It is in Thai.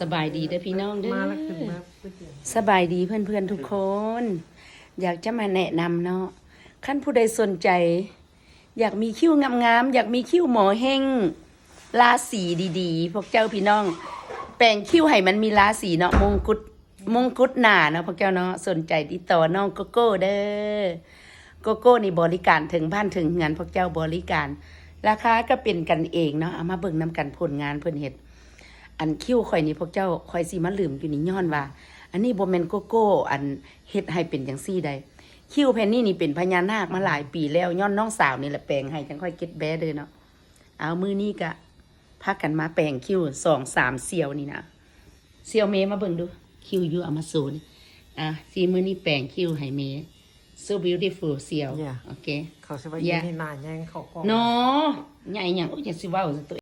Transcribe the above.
สบายดีเด้อพี่น้องเด้อมาแล้วขึ้นมาก๋วยเตี๋ยวสบายดีเพื่อนๆทุกคน อยากจะมาแนะนำเนาะขั้นผู้ใดสนใจ อยากมีคิ้วงามๆอยากมีคิ้วหมอเฮงราศีดีๆ พวกเจ้าพี่น้อง แปลงคิ้วให้มันมีราศีเนาะมงกุฎมงกุฎหนาเนาะพวกเจ้าเนาะสนใจติดต่อน้องโกโก้เด้อโกโก้นี่บริการถึงบ้านถึงงานพวกเจ้าบริการ ราคาก็เป็นกันเองเนาะเอามาเบิ่งนำกันผลงานเพิ่นเฮ็ด อันคิ้วข่อยนี่พวกเจ้าข่อยสิมาลืมอยู่นี่ย้อนว่า อันนี้บ่แม่นโกโก้ อันเฮ็ดให้เป็นจังซี่ใดคิ้วแผ่นนี้นี่เป็นพญานาคมาหลายปีแล้วย้อนน้องสาวนี่แหละแปลงให้จังค่อยเก็ตแบ้เด้อเนาะเอามือนี้ก็พากันมาแปลงคิ้วสองสามเสียวนี่นะเสียวเมมาเบิ่งดูคิ้วอยู่เอามาสูนี่อะสีมือนี้แปลงคิ้วให้เม so beautiful เสียวโอเคเขาใช่ว่าอย่ายืนให้นานยังเขาก็เนาะใหญ่หยังโอ้ยอย่าสิเว้าซะตัว